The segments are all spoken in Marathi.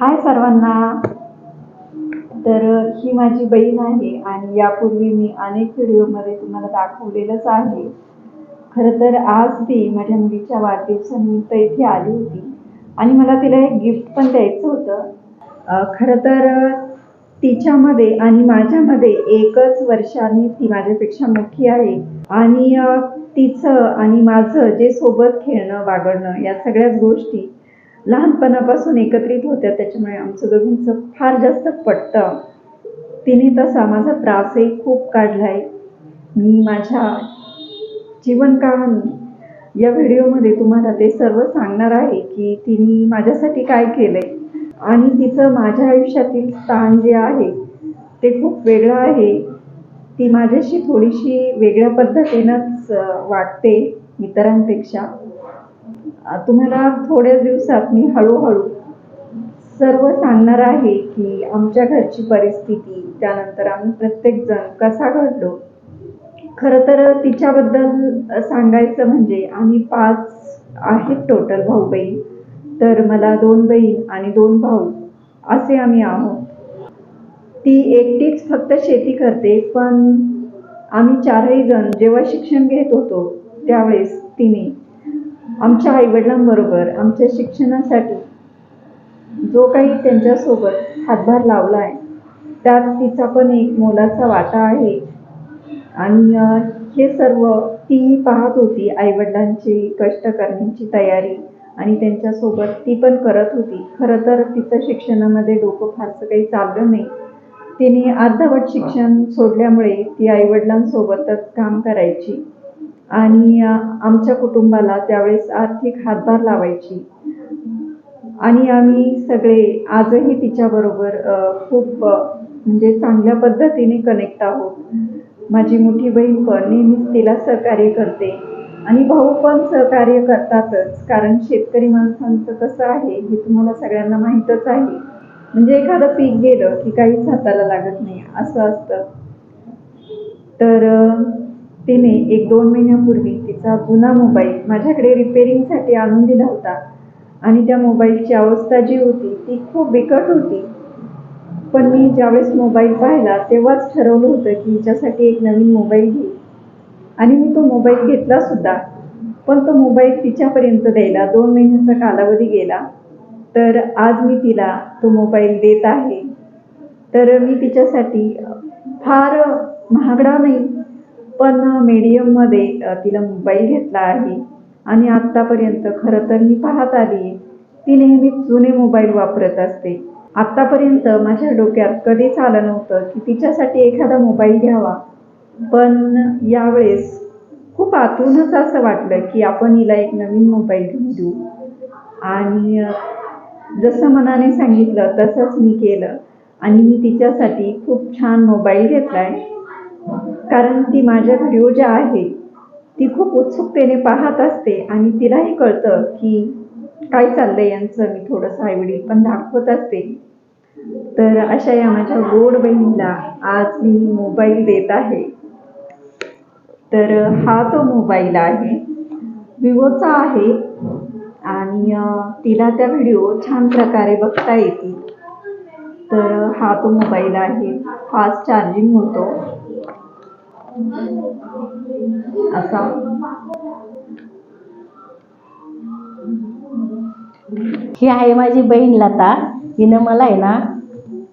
हाय सर्वांना. तर ही माझी बहीण आहे आणि यापूर्वी मी अनेक व्हिडिओमध्ये तुम्हाला दाखवलेलंच आहे. खरं तर आज ती माझ्या मुलीच्या वाढदिवसानिमित्त इथे आली होती. आणि मला तिला एक गिफ्ट पण द्यायचं होतं. खरं तर तिच्यामध्ये आणि माझ्यामध्ये एकच वर्षाने ती माझ्यापेक्षा मोठी आहे. आणि तिचं आणि माझं जे सोबत खेळणं वागणं या सगळ्याच गोष्टी लहानपणापासून एकत्रित होत्या त्याच्यामुळे आमचं दोघींचं फार जास्त पटतं. तिने तसा माझा त्रासही खूप काढला आहे मी माझ्या जीवन या व्हिडिओमध्ये तुम्हाला ते सर्व सांगणार आहे की तिने माझ्यासाठी काय केलं आहे आणि तिचं माझ्या आयुष्यातील स्थान जे आहे ते खूप वेगळं आहे. ती माझ्याशी थोडीशी वेगळ्या पद्धतीनंच वाटते वागते इतरांपेक्षा. तुम्हाला थोड्या दिवसात मी हळूहळू सर्व सांगणार आहे की आमच्या घरची परिस्थिती त्यानंतर आम्ही प्रत्येकजण कसा घडलो. खरं तर तिच्याबद्दल सांगायचं म्हणजे आम्ही पाच आहेत टोटल भाऊ बहीण तर मला दोन बहीण आणि दोन भाऊ असे आम्ही आहोत. ती एकटीच फक्त शेती करते पण आम्ही चारही जण जेव्हा शिक्षण घेत होतो त्यावेळेस तिने आमच्या आईवडिलांबरोबर आमच्या शिक्षणासाठी जो काही त्यांच्यासोबत हातभार लावला आहे त्यात तिचा पण एक मोलाचा वाटा आहे. आणि हे सर्व ती पाहत होती आईवडिलांची कष्ट करण्याची तयारी आणि त्यांच्यासोबत ती पण करत होती. खरं तर तिचं शिक्षणामध्ये डोकं फारसं काही चाललं नाही. तिने अर्धवट शिक्षण सोडल्यामुळे ती आईवडिलांसोबतच काम करायची. आणि आमच्या कुटुंबाला त्यावेळेस आर्थिक हातभार लावायची. आणि आम्ही सगळे आजही तिच्याबरोबर खूप म्हणजे चांगल्या पद्धतीने कनेक्ट आहोत. माझी मोठी बहीण पण नेहमीच तिला सहकार्य करते. आणि भाऊ पण सहकार्य करतातच कारण शेतकरी माणसांचं कसं आहे हे तुम्हाला सगळ्यांना माहीतच आहे. म्हणजे एखादं पीक गेलं की काहीच हाताला लागत नाही असं असतं. तर तिने एक दोन महिन्यापूर्वी तिचा जुना मोबाईल माझ्याकडे रिपेरिंगसाठी आणून दिला होता. आणि त्या मोबाईलची अवस्था जी होती ती खूप बिकट होती. पण मी ज्यावेळेस मोबाईल पाहिला तेव्हाच ठरवलं होतं की हिच्यासाठी एक नवीन मोबाईल घेईल. आणि मी तो मोबाईल घेतला सुद्धा. पण तो मोबाईल तिच्यापर्यंत द्यायला दोन महिन्याचा कालावधी गेला. तर आज मी तिला तो मोबाईल देत आहे. तर मी तिच्यासाठी फार महागडा नाही पण मीडियममध्ये तिला मोबाईल घेतला आहे. आणि आत्तापर्यंत खरं तर मी पाहत आली आहे. ती नेहमी जुने मोबाईल वापरत असते. आत्तापर्यंत माझ्या डोक्यात कधीच आलं नव्हतं की तिच्यासाठी एखादा मोबाईल घ्यावा. पण यावेळेस खूप आतूनच असं वाटलं की आपण हिला एक नवीन मोबाईल घेऊन देऊ. आणि जसं मनाने सांगितलं तसंच मी केलं. आणि मी तिच्यासाठी खूप छान मोबाईल घेतला आहे कारण ती माझ्या व्हिडिओ ज्या आहे ती खूप उत्सुकतेने पाहत असते आणि तिलाही कळतं की काय चाललंय यांचं. मी थोडंसं आईवडील पण दाखवत असते. तर अशा या माझ्या गोड बहिणीला आज मी मोबाईल देत आहे. तर हा तो मोबाईल आहे. विवोचा आहे. आणि तिला त्या व्हिडिओ छान प्रकारे बघता येतील. तर हा तो मोबाईल आहे. फास्ट चार्जिंग होतो. असा. ही आहे माझी बहीण लता. हिनं मला आहे ना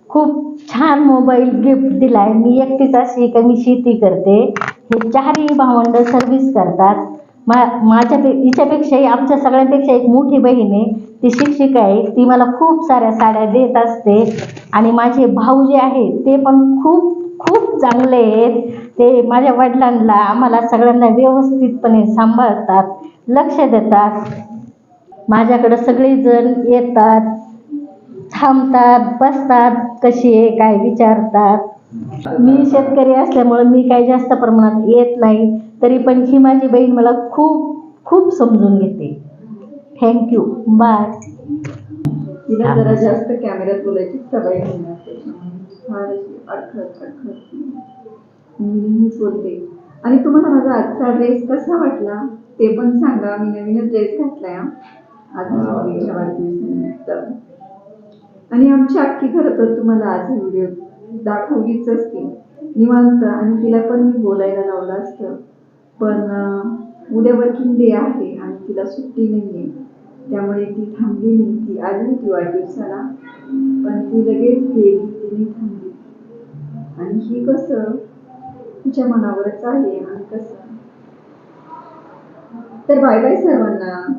खूप छान मोबाईल गिफ्ट दिलाय. मी एकटीच अशी का मी शेती करते. हे चारही भावंड सर्व्हिस करतात. मा माझ्या हिच्यापेक्षाही आमच्या सगळ्यांपेक्षा एक मोठी बहीण आहे. ती शिक्षिका आहे. ती मला खूप साऱ्या साड्या देत असते. आणि माझे भाऊ जे आहे ते पण खूप खूप चांगले आहेत. ते माझ्या वडिलांना आम्हाला सगळ्यांना व्यवस्थितपणे सांभाळतात लक्ष देतात. माझ्याकडं सगळेजण येतात थांबतात बसतात कशी आहे काय विचारतात. मी शेतकरी असल्यामुळं मी काही जास्त प्रमाणात येत नाही तरी पण ही माझी बहीण मला खूप खूप समजून घेते. थँक्यू बाय तिला जरा जास्त कॅमेऱ्यात बोलायची सवय अशी अडखळत. अडखळत बोलते आणि तुम्हाला माझा आजचा ड्रेस कसा वाटला? ते पण सांगा मी नवीनच ड्रेस घातलाय. आज माझ्या मुलीच्या वाढदिवसानिमित्त आणि आमची अख्खी खरं तर तुम्हाला आज व्हिडिओ दाखवलीच असती निवांत आणि तिला पण मी बोलायला लावलं असतं. पण उद्या वर्किंग डे आहे आणि तिला सुट्टी नाही आहे त्यामुळे ती थांबली नाही. ती आली होती वाढदिवसाला. पण ती लगेच गेली. तिने थांबली आणि ही कसं? तुझ्या मनावरच आहे आणि कसं? तर बाय बाय सर्वांना.